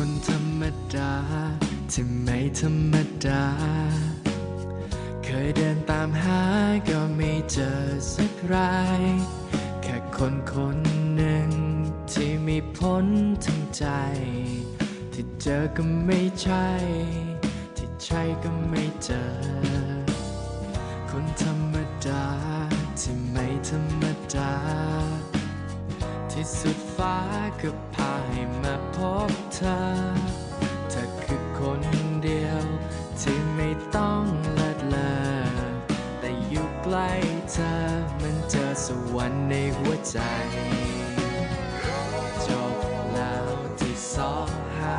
คนธรรมดา ที่ไม่ธรรมดา เคยเดินตามหาก็ไม่เจอสักรายแค่คนคนหนึ่ง ที่มีพ้นทั้งใจ ที่เจอก็ไม่ใช่ ที่ใช่ก็ไม่เจอ คนธรรมดา ที่ไม่ธรรม ที่สุดฟ้าก็พาให้มาพบเธอเธอคือคนเดียว ที่ไม่ต้องเลิศเลอแต่อยู่ใกล้เธอมันเจอสวรรค์ในหัวใจ จบแล้วที่สอหา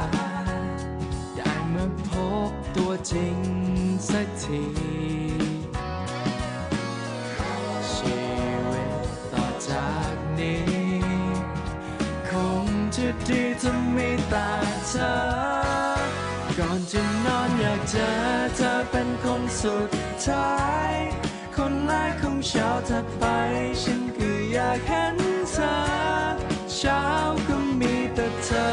ได้มาพบตัวจริงสักที ก่อนจะนอนอยากเจอเธอเป็นคนสุดท้าย คนแรกของเช้าถัดไป ฉันก็อยากเห็นเธอ เช้าก็มีแต่เธอ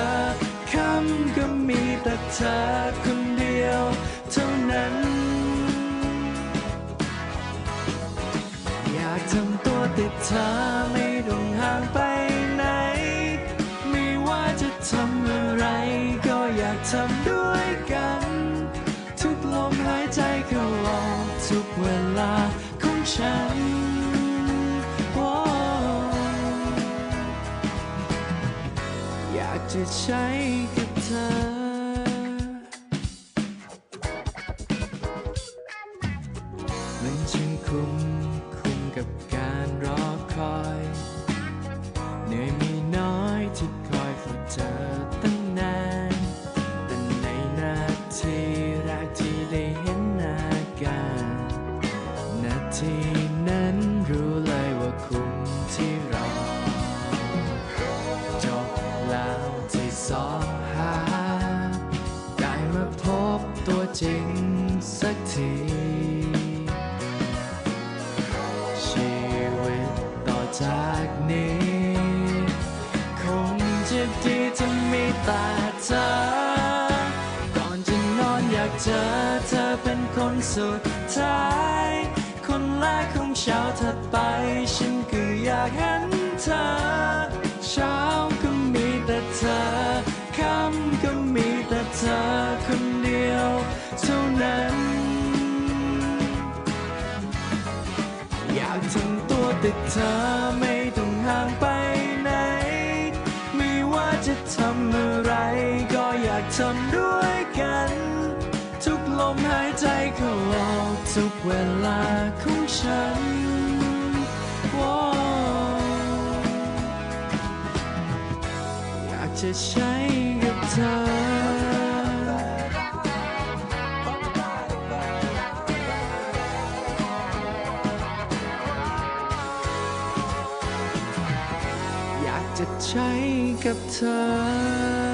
ค่ำก็มีแต่เธอคนเดียวเท่านั้น อยากทำตัวติดเธอไม่ต้องห่างไปไหน ไม่ว่าจะทำอะไรก็อยากทำด้วย ทุกเวลาของฉัน อยากจะใช้กับเธอ นั้นรู้เลยว่าคุ้มที่รอจบแล้วที่สอหา ได้มาพบตัวจริงสักทีชีวิตต่อจากนี้ คงจะดีถ้ามีแต่เธอ ก่อนจะนอนอยากเจอเธอเป็นคนสุดท้ายคนแรกขอ เช้าถัดไป ฉันก็อยากเห็นเธอ เช้าก็มีแต่เธอ ค่ำก็มีแต่เธอคนเดียวเท่านั้น อยากทำตัวติดเธอไม่ต้องห่างไปไหน ไม่ว่าจะทำอะไรก็อยากทำด้วย ทุกเวลาของฉันโอ้อยากจะใช้กับเธออยากจะใช้กับเธอ